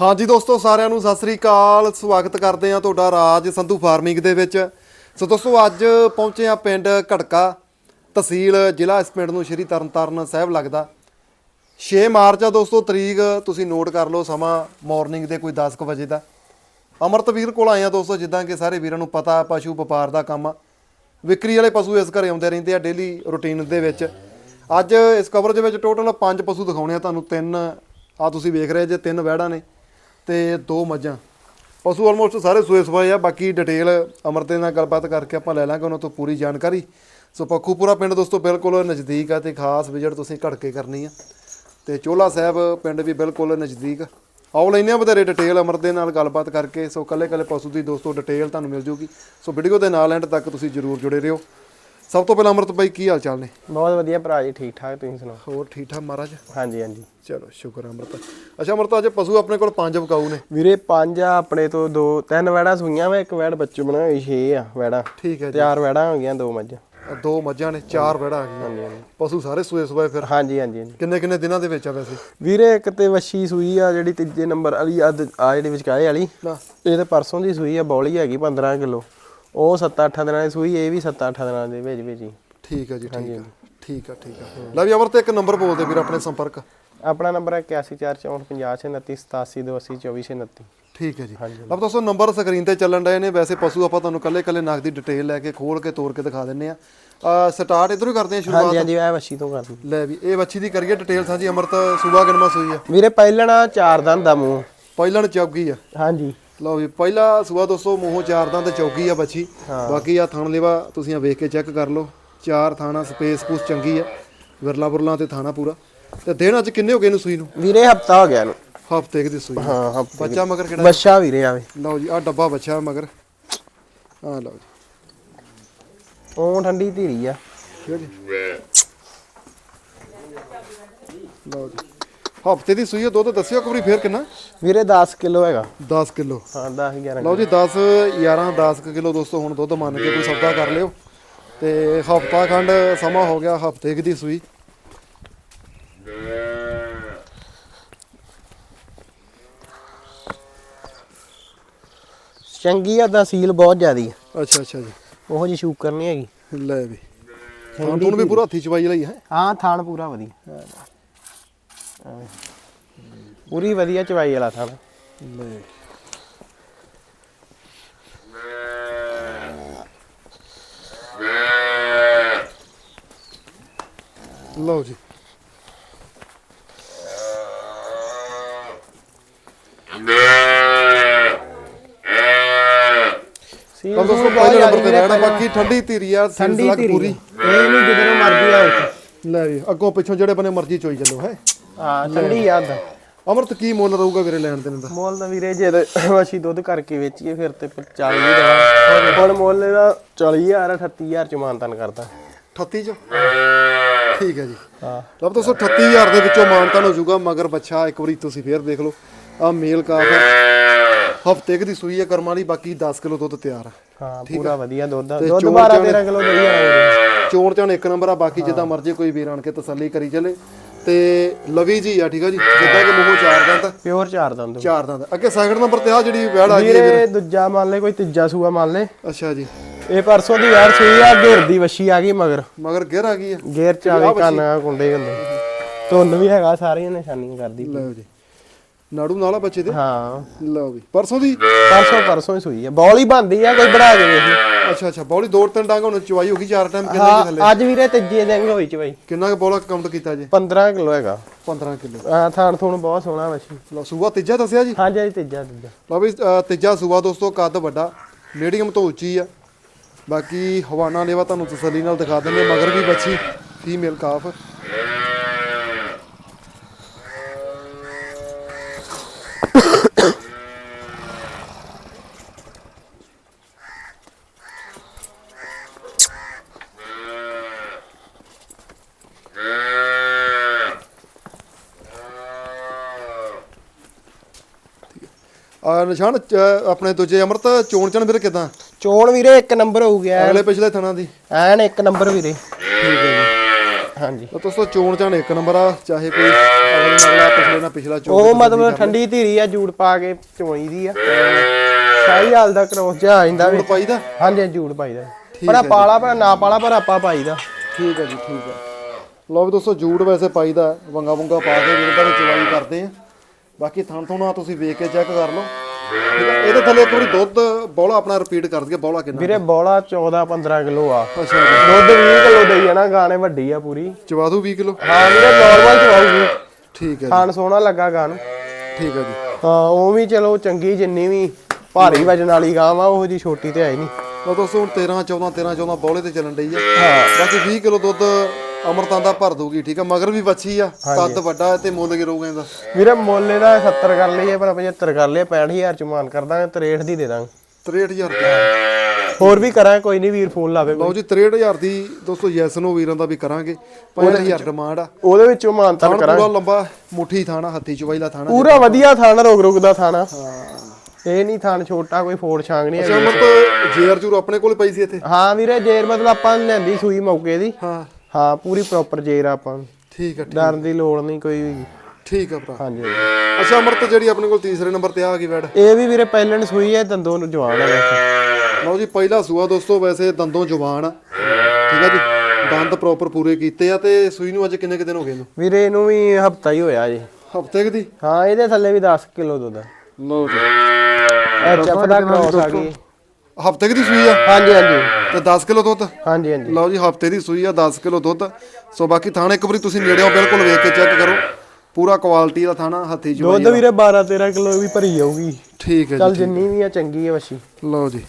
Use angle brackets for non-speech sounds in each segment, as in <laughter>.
ਹਾਂਜੀ ਦੋਸਤੋ, ਸਾਰਿਆਂ ਨੂੰ ਸਤਿ ਸ੍ਰੀ ਅਕਾਲ। ਸਵਾਗਤ ਕਰਦੇ ਆ ਤੁਹਾਡਾ ਰਾਜ ਸੰਧੂ ਫਾਰਮਿੰਗ ਦੇ ਵਿੱਚ। ਸੋ ਦੋਸਤੋ, ਅੱਜ ਪਹੁੰਚੇ ਆ ਪਿੰਡ ਘੜਕਾ ਤਹਿਸੀਲ ਜ਼ਿਲ੍ਹਾ ਇਸ ਪਿੰਡ ਨੂੰ ਸ਼੍ਰੀ ਤਰਨਤਾਰਨ ਸਾਹਿਬ ਲੱਗਦਾ। 6 ਮਾਰਚ ਆ ਦੋਸਤੋ, ਤਰੀਕ, ਤੁਸੀਂ ਨੋਟ ਕਰ ਲਓ ਸਮਾਂ ਮਾਰਨਿੰਗ ਦੇ ਕੋਈ 10 ਕੁ ਵਜੇ ਦਾ। ਅਮਰਤਵੀਰ ਕੋਲ ਆਏ ਆ ਦੋਸਤੋ, ਜਿੱਦਾਂ ਕਿ ਸਾਰੇ ਵੀਰਾਂ ਨੂੰ ਪਤਾ, ਪਸ਼ੂ ਵਪਾਰ ਦਾ ਕੰਮ ਆ। ਵਿਕਰੀ ਵਾਲੇ ਪਸ਼ੂ ਇਸ ਘਰੇ ਆਉਂਦੇ ਰਹਿੰਦੇ ਆ ਡੇਲੀ ਰੁਟੀਨ ਦੇ ਵਿੱਚ। ਅੱਜ ਇਸ ਕਵਰੇਜ ਦੇ ਵਿੱਚ ਟੋਟਲ 5 ਪਸ਼ੂ ਦਿਖਾਉਣੇ ਆ ਤੁਹਾਨੂੰ, ਤਿੰਨ ਆ ਤੁਸੀਂ ਵੇਖ ਰਹੇ ਜੇ, ਤਿੰਨ ਵਹਿੜਾਂ ਨੇ। ਤੇ ਦੋ ਮੱਝਾਂ। ਪਸ਼ੂ ਆਲਮੋਸਟ ਸਾਰੇ ਸੂਏ ਸਵਾਏ ਆ, ਬਾਕੀ ਡਿਟੇਲ ਅਮਰ ਦੇ ਨਾਲ ਗੱਲਬਾਤ ਕਰਕੇ ਆਪਾਂ ਲੈ ਲਾਂਗੇ, ਉਹਨਾਂ ਤੋਂ ਪੂਰੀ ਜਾਣਕਾਰੀ। ਸੋ ਪੱਖੂਪੁਰਾ ਪਿੰਡ ਦੋਸਤੋ, ਬਿਲਕੁਲ ਨਜ਼ਦੀਕ ਆ ਤੇ ਖਾਸ ਵਿਜ਼ਿਟ ਤੁਸੀਂ ਘੜਕੇ ਕਰਨੀ ਆ। ਤੇ ਚੋਲਾ ਸਾਹਿਬ ਪਿੰਡ ਵੀ ਬਿਲਕੁਲ ਨਜ਼ਦੀਕ ਆਓ ਲੈਨੇ ਆ ਬਥੇਰੇ ਡਿਟੇਲ ਅਮਰ ਦੇ ਨਾਲ ਗੱਲਬਾਤ ਕਰਕੇ। ਸੋ ਕੱਲੇ ਕੱਲੇ ਪਸ਼ੂ ਦੀ ਦੋਸਤੋ ਡਿਟੇਲ ਤੁਹਾਨੂੰ ਮਿਲ ਜੂਗੀ। ਸੋ ਵੀਡੀਓ ਦੇ ਨਾਲ ਐਂਡ ਤੱਕ ਤੁਸੀਂ ਜਰੂਰ ਜੁੜੇ ਰਹੋ। ਸਭ ਤੋਂ ਪਹਿਲਾਂ ਅਮਰਤ ਬਾਈ ਕੀ ਹਾਲ ਚਾਲ ਨੇ? ਬਹੁਤ ਵਧੀਆ ਭਰਾ ਜੀ ਠੀਕ ਠਾਕ ਤੁਸੀਂ ਸੁਣਾਓ? ਹੋਰ ਠੀਕ ਠਾਕ ਮਹਾਰਾਜ? ਹਾਂਜੀ ਹਾਂਜੀ। ਚਲੋ ਸ਼ੁਕਰ ਅਮਰਤ। ਅੱਛਾ ਅਮਰਤ ਅੱਜ ਪਸ਼ੂ ਆਪਣੇ ਕੋਲ ਪੰਜ ਵਕਾਊ ਨੇ। ਵੀਰੇ ਪੰਜ ਆ ਆਪਣੇ ਤੋਂ ਦੋ ਤਿੰਨ ਵੈੜਾਂ ਸੂਈਆਂ ਵਾ ਇੱਕ ਵੈੜ ਬੱਚੂ ਬਣਾ ਹੋਈ ਛੇ ਆ ਵੈੜਾਂ। ਠੀਕ ਹੈ ਜੀ। ਚਾਰ ਵੈੜਾਂ ਹੋ ਗਈਆਂ ਦੋ ਮੱਝਾਂ। ਆਹ ਦੋ ਮੱਝਾਂ ਨੇ ਚਾਰ ਵੜਾ ਆ ਗਈਆਂ ਪਸ਼ੂ ਸਾਰੇ ਸੂਏ ਸੂਏ ਫਿਰ? ਹਾਂਜੀ ਹਾਂਜੀ ਹਾਂਜੀ। ਕਿੰਨੇ ਕਿੰਨੇ ਦਿਨਾਂ ਦੇ ਵਿੱਚ ਆ ਵੈਸੇ? ਵੀਰੇ ਇੱਕ ਤੇ ਵੱਛੀ ਸੂਈ ਆ ਜਿਹੜੀ ਤੀਜੇ ਨੰਬਰ ਵਾਲੀ ਆ ਦ- ਆ ਜਿਹੜੀ ਵਿਚਕਾਏ ਵਾਲੀ ਨਾ। ਇਹ ਤੇ ਪਰਸੋਂ ਦੀ ਸੂਈ ਆ ਬੌਲੀ ਹੈਗੀ 15 ਕਿਲੋ। ਉਹ 7-8 ਦਿਨਾਂ ਦੀ ਸੂਈ ਇਹ ਵੀ 7-8 ਦਿਨਾਂ ਦੇ ਵਿੱਚ ਹੀ ਠੀਕ ਹੈ ਜੀ ਠੀਕ ਹੈ ਠੀਕ ਆ ਠੀਕ ਆ ਲੈ ਵੀ ਅਮਰਤ ਇੱਕ ਨੰਬਰ ਬੋਲ ਦੇ ਵੀਰ ਆਪਣੇ ਸੰਪਰਕ। ਆਪਣਾ ਨੰਬਰ ਹੈ 814450292429 ਠੀਕ ਹੈ ਜੀ। ਅਬ ਦੋਸਤੋ ਨੰਬਰ ਸਕਰੀਨ ਤੇ ਚੱਲਣ ਡਏ ਨੇ। ਵੈਸੇ ਪਸ਼ੂ ਆਪਾਂ ਤੁਹਾਨੂੰ ਕੱਲੇ ਕੱਲੇ ਨਗ ਦੀ ਡਿਟੇਲ ਲੈ ਕੇ ਖੋਲ ਕੇ ਤੋੜ ਕੇ ਦਿਖਾ ਦਿੰਨੇ ਆ ਸਟਾਰਟ ਇਧਰੋਂ ਕਰਦੇ ਆ ਸ਼ੁਰੂਆਤ। ਹਾਂਜੀ ਹਾਂਜੀ ਇਹ ਵੱਛੀ ਤੋਂ ਕਰਦੀ ਲੈ ਵੀ ਇਹ ਵੱਛੀ ਦੀ ਕਰੀਏ ਡਿਟੇਲ ਸਾਂਝੀ ਅਮਰਤ ਸੂਬਾ ਗਨਮਾ ਸੂਈ ਆ? ਵੀਰੇ ਪਹਿਲਣਾ ਚਾਰ ਦੰਦ ਦਾ ਮੂੰਹ। ਪਹਿਲਣ ਚੌਗੀ ਆ। ਹਾਂਜੀ। ਲਓ ਵੀ ਪਹਿਲਾ ਸੂਆ ਦੋਸਤੋ ਮੂੰਹੋਂ ਚਾਰ ਦੰਦ ਚੌਗੀ ਆ ਬੱਚੀ। ਬਾਕੀ ਆ ਥਣ ਲੇਵਾ ਤੁਸੀਂ ਆ ਵੇਖ ਕੇ ਚੈੱਕ ਕਰ ਲਓ। ਚਾਰ ਥਾਣਾ ਸਪੇਸ ਪੂਸ ਚੰਗੀ ਆ ਵਿਰਲਾ ਬੁਰਲਾ ਤੇ ਥਾਣਾ ਪੂਰਾ। ਤੇ ਦਿਨ ਅੱਜ ਕਿੰਨੇ ਹੋ ਗਏ ਇਹਨੂੰ ਸੂਈ ਨੂੰ? ਵੀਰੇ ਹਫਤਾ ਹੋ ਗਿਆ ਇਹਨੂੰ। ਹਫ਼ਤੇ ਦੀ ਸੂਈ। ਹਾਂ ਹਫਤਾ ਬੱਚਾ ਮਗਰ ਕਿਹੜਾ? ਬੱਚਾ ਵੀਰੇ ਆਵੇ ਲਓ ਜੀ ਆ ਡੱਬਾ ਬੱਚਾ ਮਗਰ। ਆ ਲਓ ਜੀ। ਉਹ ਠੰਡੀ ਧੀਰੀ ਆ। ਠੀਕ ਹੈ ਲਓ ਜੀ। ਹਫ਼ਤੇ ਦੀ ਸੂਈ ਆ ਦੁੱਧ ਦੱਸਿਓ ਕਬਰੀ ਫੇਰ ਕਿੰਨਾ? ਵੀਰੇ 10 ਕਿਲੋ ਹੈਗਾ। 10 ਕਿਲੋ। ਹਾਂ 10 11 ਲਓ ਜੀ 10 11 10 ਕਿਲੋ ਦੋਸਤੋ ਹੁਣ ਦੁੱਧ ਮੰਨ ਕੇ ਕੋਈ ਸੌਦਾ ਕਰ ਲਿਓ। ਤੇ ਹਫਤਾ ਖੰਡ ਸਮਾਂ ਹੋ ਗਿਆ ਹਫ਼ਤੇ ਦੀ ਸੂਈ। ਚੰਗੀ ਆ ਤਾਂ ਸੀਲ ਬਹੁਤ ਜ਼ਿਆਦੀ ਆ। ਅੱਛਾ ਅੱਛਾ ਜੀ। ਉਹੋ ਜੀ ਸ਼ੂਕਰ ਨਹੀਂ ਹੈਗੀ। ਲੈ ਵੀ। ਹੁਣ ਤੁਹਾਨੂੰ ਵੀ ਪੂਰਾ ਹੱਥੀ ਚਵਾਈ ਲਈ ਹੈ। ਹਾਂ ਥਾਣ ਪੂਰਾ ਵਧੀਆ। ਐਵੇਂ। ਪੂਰੀ ਵਧੀਆ ਚਵਾਈ ਵਾਲਾ ਥਾਣ ਲੈ ਲਓ ਜੀ। ਸੀਲ ਤਾਂ ਦੋਸਤੋ ਸੂਲ ਬਹੁਤ ਪਹਿਲੇ ਨੰਬਰ ਤੇ ਜ਼ਿਆਦੀ ਰਹਿਣਾ ਬਾਕੀ ਠੰਡੀ ਧੀਰੀ ਆ ਠੰਡੀ ਸਿਲਸਿਲਾ ਧੀਰੀ ਪੂਰੀ। ਇਹ ਨਹੀਂ ਜਿੱਧਰੋਂ ਮਰਜ਼ੀ ਆਓ। ਲੈ ਵੀ ਅੱਗੋਂ ਪਿੱਛੋਂ ਜਿਹੜੇ ਬਨੇ ਮਰਜ਼ੀ ਚੋਈ ਚੱਲੋ ਹੈ। ਹਾਂ ਠੰਡੀ ਆ। ਦਾ ਅਮਰਤ ਕੀ ਮੁੱਲ ਰਹੂਗਾ ਵੀਰੇ ਲੈਣ ਦੇਣ ਦਾ? ਮੁੱਲ ਤਾਂ ਵੀਰੇ ਜੇ ਤਾਂ ਅਸੀਂ ਦੁੱਧ ਕਰਕੇ ਵੇਚੀਏ ਫਿਰ ਤੇ 40 ਹੀ ਦੇਣਾ। ਹੁਣ ਮੁੱਲ ਇਹਦਾ 40000 38000 ਚ ਮਾਨਤਨ ਕਰਦਾ 38 ਚ? ਠੀਕ ਹੈ ਜੀ। ਹਾਂ। ਲਓ ਦੋਸਤੋ 38000 ਦੇ ਵਿੱਚੋਂ ਮਾਨਤਾਨ ਹੋ ਜਾਊਗਾ ਮਗਰ ਬੱਚਾ ਇੱਕ ਵਾਰੀ ਤੁਸੀਂ ਫੇਰ ਦੇਖ ਲਓ। ਆ ਮੇਲ ਕਾਫ ਹੈ। ਹਫ਼ਤੇ ਦੀ ਸੂਈ ਹੈ ਕਰਮਾਂ ਵਾਲੀ ਬਾਕੀ 10 ਕਿਲੋ ਦੁੱਧ ਤਿਆਰ ਹੈ ਹਾਂ ਪੂਰਾ ਵਧੀਆ ਦੁੱਧ। ਤੇ ਦੁੱਧ ਚੋਣ 12 ਚਾਣ- 13 ਕਿਲੋ ਜਾਣਾ ਚੋਣ ਚਾਣ ਇੱਕ ਨੰਬਰ ਆ ਬਾਕੀ ਜਿੱਦਾਂ ਮਰਜ਼ੀ ਕੋਈ ਵੀਰ ਆਣ ਕੇ ਤਸੱਲੀ ਕਰੀ ਚੱਲੇ। ਤੇ ਲਵੀ ਜੀ ਆ ਠੀਕ ਆ ਜੀ? ਜਿੱਦਾਂ ਕਿ ਮੂੰਹੋਂ ਚਾਰ ਦੰਦ। ਪਿਓਰ ਚਾਰ ਦੰਦ। ਚਾਰ ਦੰਦ। ਅੱਗੇ ਸੈਕਿੰਡ ਨੰਬਰ ਤੇ ਆ ਜਿਹੜੀ ਵੈੜ ਆ ਗਈ ਹੈ ਵੀਰੇ। ਦੂਜਾ ਮੰਨ ਲੈ ਕੋਈ ਤੀਜਾ ਸੂਆ ਮੰਨ ਲੈ। ਅੱਛਾ ਜੀ। ਇਹ ਪਰਸੋਂ ਦੀ ਯਾਰ ਸੂਈ ਆ ਘੇਰ ਦੀ ਵੱਛੀ ਆ ਗਈ ਮਗਰ। ਮਗਰ ਗਿਰ ਆ ਗਈ ਆ। ਗੇਰ ਚ ਆਵੇ ਕੰਨ ਕੁੰਡੇ ਹੁੰਦੇ ਧੁੰਨ ਵੀ ਹੈਗਾ ਸਾਰੀਆਂ ਨਿਸ਼ਾਨੀਆਂ ਕਰਦੀ ਲਓ ਜੀ। ਨਾੜੂ ਨਾਲ ਆ ਬੱਚੇ ਦੇ? ਹਾਂ। ਲਓ ਵੀ। ਪਰਸੋਂ ਦੀ? ਪਰਸੋਂ ਪਰਸੋਂ ਹੀ ਸੂਈ ਆ। ਬੌਲ ਹੀ ਬੰਦੀ ਆ ਕੋਈ ਬਣਾ ਕੇ ਵੇਖੀ ਅੱਛਾ ਅੱਛਾ। ਬੌਲੀ ਦੋ ਤਿੰਨ ਡਾਂਗ ਹੁਣ ਚਵਾਈ ਹੋ ਗਈ ਚਾਰ ਟਾਈਮ ਕਿੰਨੇ ਕੀ ਥੱਲੇ? ਹਾਂ ਅੱਜ ਵੀਰੇ ਤੀਜੇ ਦਿਨ ਹੋਈ ਚ ਬਾਈ ਕਿੰਨਾ ਕੁ ਬੌਲਾ ਕਾਊਂਟ ਕੀਤਾ ਜੀ? 15 ਕਿਲੋ ਹੈਗਾ। 15 ਕਿਲੋ। ਆ ਥਾਣ ਥੂਣ ਬਹੁਤ ਸੋਹਣਾ ਵੱਛੀ ਲਓ ਸੂਆ ਤੀਜਾ ਦੱਸਿਆ ਜੀ? ਹਾਂਜੀ ਅੱਜ ਤੀਜਾ ਤੀਜਾ। ਲਓ ਵੀ ਅ, ਤੀਜਾ ਸੂਆ ਦੋਸਤੋ ਕੱਦ ਵੱਡਾ। ਮੀਡੀਅਮ ਤੋਂ ਉੱਚੀ ਆ। ਬਾਕੀ ਹਵਾਨਾ ਲੇਵਾ ਤੁਹਾਨੂੰ ਤਸੱਲੀ ਨਾਲ ਦਿਖਾ ਦਿੰਦੇ। ਮਗਰ ਵੀ ਬੱਚੀ ਫੀਮੇਲ ਕਾਫ ਆ ਨਿਸ਼ਾਨ ਚ, ਆਪਣੇ ਦੂਜੇ ਅਮਰਤ ਚੋਣ ਚਣ ਵੀਰ ਕਿਦਾਂ? ਚੋਣ ਵੀਰੇ ਇੱਕ ਨੰਬਰ ਹੋ ਗਿਆ। ਅਗਲੇ ਪਿਛਲੇ ਥਣਾ ਦੀ। ਐਨ ਇੱਕ ਨੰਬਰ ਵੀਰੇ। ਹਾਂਜੀ। ਤਾਂ ਦੋਸਤੋ ਚੋਣ ਚਾਣ ਇੱਕ ਨੰਬਰ ਆ ਚਾਹੇ ਕੋਈ ਪਿਛਲੇ ਨਾਲ ਪਿਛਲਾ ਉਹ ਮਤਲਬ ਠੰਡੀ ਧੀਰੀ ਆ ਜੂੜ ਪਾ ਕੇ ਚੋਈ ਦੀ ਆ। ਸਾਈ ਹਾਲ ਦਾ ਕਰੋਸ ਜਾ ਆ ਜਾਂਦਾ ਵਿੱਚ। ਪਾਈਦਾ? ਹਾਂਜੀ ਜੂੜ ਪਾਈਦਾ। ਪਰ ਆ ਪਾਲਾ ਪਰ ਨਾ ਪਾਲਾ ਪਰ ਆਪਾਂ ਪਾਈਦਾ। ਠੀਕ ਹੈ ਜੀ ਠੀਕ ਹੈ। ਲਓ ਵੀ ਦੋਸਤੋ ਜੂੜ ਵੈਸੇ ਪਾਈਦਾ। ਵੰਗਾ ਵੰਗਾ ਪਾ ਕੇ ਵੀਰ ਦਾ ਚਵਾਈ ਕਰਦੇ ਆ। ਬਾਕੀ ਥਣ ਥੋਣਾ ਤੁਸੀਂ ਵੇਖ ਕੇ ਚੈੱਕ ਕਰ ਲਓ। ਇਹਦੇ ਥੱਲੇ ਇੱਕ ਵਾਰੀ ਦੁੱਧ ਬੌਲਾ ਆਪਣਾ ਰਿਪੀਟ ਕਰ ਦਈਏ ਬੌਲਾ ਕਿੰਨਾ ਵੀਰੇ ਬੋਲਾ 14 15 ਕਿਲੋ ਆ। ਅੱਛਾ ਦੁੱਧ 20 ਕਿਲੋ ਦੇਈ ਜਾਣਾ ਗਾਣੇ ਵੱਡੀ ਆ ਪੂਰੀ। ਚਵਾ ਦੂ 20 ਕਿਲੋ? ਹਾਂ ਵੀਰੇ ਨਾਰਮਲ ਚਵਾਉਗੀ ਠੀਕ ਹੈ ਖਾਣ ਸੋਹਣਾ ਲੱਗਾ ਗਾਣ। ਠੀਕ ਹੈ ਜੀ। ਹਾਂ ਉਹ ਵੀ ਚਲੋ ਚੰਗੀ ਜਿੰਨੀ ਵੀ ਭਾਰੀ ਵਜਨ ਵਾਲੀ ਗਾਂ ਵਾ ਉਹ ਜੀ ਛੋਟੀ ਤੇ ਹੀ ਨਹੀਂ ਲਓ ਦੋਸਤੋ ਹੁਣ 13 14 13 14 ਬੌਲੇ ਤੇ ਚੱਲਣ ਡਈ ਆ। ਹਾਂ। ਬਾਕੀ 20 ਕਿਲੋ ਦੁੱਧ ਅਮਰਤਾਂ ਦਾ ਭਰ ਦੂਗੀ ਠੀਕ ਆ? ਮਗਰ ਵੀ ਵੱਛੀ ਆ ਕੱਦ ਵੱਡਾ ਤੇ ਮੁੱਲ ਕੀ ਰਹੂਗਾ ਇਹਦਾ ਵੀਰੇ ਮੁੱਲ ਇਹਦਾ 70 ਕਰ ਲਈਏ ਪਰ 75 ਕਰ ਲਈਏ 65000 ਚ ਮਾਨ ਕਰ ਦਾਂਗੇ 63 ਦੀ ਦੇ ਦਾਂਗੇ। 63000 ਰੁਪਏ। ਹੋਰ ਵੀ ਕਰਾਂਗੇ ਕੋਈ ਨਹੀਂ ਵੀਰ ਫੋਨ ਲਾਵੇ ਲਓ ਜੀ 63000 ਦੀ ਦੋਸਤੋ ਯੈਸ ਨੋ ਵੀਰਾਂ ਦਾ ਵੀ ਕਰਾਂਗੇ। 5000 ਡਿਮਾਂਡ ਆ। ਉਹਦੇ ਵਿੱਚੋਂ ਮਾਨਤਾਨ ਕਰਾਂਗੇ। ਪੂਰਾ ਲੰਬਾ ਮੁੱਠੀ ਥਾਣਾ ਹੱਥੀ ਚਵਾਈ ਦਾ ਥਾਣਾ ਪੂਰਾ ਵਧੀਆ ਥਾਣਾ। ਰੋਗ ਰੋਗ ਦਾ ਥਾਣਾ। ਇਹ ਨਹੀਂ ਥਾਣ ਛੋਟਾ ਕੋਈ ਫੋੜ ਛਾਂਗ ਨਹੀਂ ਹੈਗੀ। ਚਮਤ ਜੇਰ ਜੂਰ ਆਪਣੇ ਕੋਲ ਪਈ ਸੀ ਇੱਥੇ? ਹਾਂ ਵੀਰੇ ਜੇਰ ਮਤਲਬ ਆਪਾਂ ਲੈਂਦੀ ਸੂਈ ਮੌਕੇ ਦੀ। ਹਾਂ। ਹਾਂ ਪੂਰੀ ਪ੍ਰੋਪਰ ਜੇਰ ਆ ਆਪਾਂ। ਠੀਕ ਠੀਕ- ਡਰਨ ਦੀ ਲੋੜ ਨਹੀਂ ਕੋਈ ਵੀ। ਠੀਕ ਆ ਭਰਾ। ਹਾਂਜੀ। ਅੱਛਾ ਅਮਰਤ ਜਿਹੜੀ ਆਪਣੇ ਕੋਲ ਤੀਸਰੇ ਨੰਬਰ ਤੇ ਆ ਗਈ ਵੈਡ ਇਹ ਵੀ ਵੀਰੇ ਪਹਿਲਣ ਸੂਈ ਹੈ ਦੰਦੋਂ ਨੂੰ ਜਵਾਨ ਹੈ ਲਓ ਜੀ ਪਹਿਲਾ ਸੂਆ ਦੋਸਤੋ ਵੈਸੇ ਦੰਦੋਂ ਜਵਾਨ ਆ। ਠੀਕ ਆ ਜੀ ਦੰਦ ਪ੍ਰੋਪਰ ਪੂਰੇ ਕੀਤੇ ਆ ਤੇ ਸੂਈ ਨੂੰ ਅੱਜ ਕਿੰਨੇ ਕੁ ਦਿਨ ਹੋ ਗਏ ਇਹਨੂੰ? ਵੀਰੇ ਇਹਨੂੰ ਵੀ ਹਫਤਾ ਹੀ ਹੋਇਆ ਜੀ। ਹਫ਼ਤੇ ਕੁ ਦੀ? ਹਾਂ ਇਹਦੇ ਥੱਲੇ ਵੀ 10 ਕਿਲੋ ਦੁੱਧ ਆ। ਲਓ ਜੀ। ਇਹ ਚੱਪ ਦਾ ਕ੍ਰੋਸ ਆ ਗਈ। ਹਫ਼ਤੇ ਕੁ ਦੀ ਸੂਈ ਆ? ਹਾਂਜੀ ਹਾਂਜੀ। ਤੇ 10 ਕਿਲੋ ਦੁੱਧ? ਹਾਂਜੀ ਹਾਂਜੀ। ਲਓ ਜੀ ਹਫ਼ਤੇ ਦੀ ਸੂਈ ਆ 10 ਕਿਲੋ ਦੁੱਧ। ਸੋ ਬਾਕੀ ਥਾਣਾ ਇੱਕ ਵਾਰੀ ਤੁਸੀਂ ਨੇੜਿਓਂ ਬਿਲਕੁਲ ਵੇਖ ਕੇ ਚੈੱਕ ਕਰੋ। ਪੂਰਾ ਕੁਆਲਿਟੀ ਦਾ ਥਾਣਾ ਹੱਥੀ ਚ ਦੁੱਧ ਵੀਰੇ 12 13 ਕਿਲੋ ਵੀ ਭਰੀ ਜਾਊਗੀ। ਠੀਕ ਹੈ ਚੱਲ ਜੀ ਜਿੰਨੀ ਵੀ ਆ ਚੰਗੀ ਆ ਵਸ਼ੀ ਲਓ ਜੀ।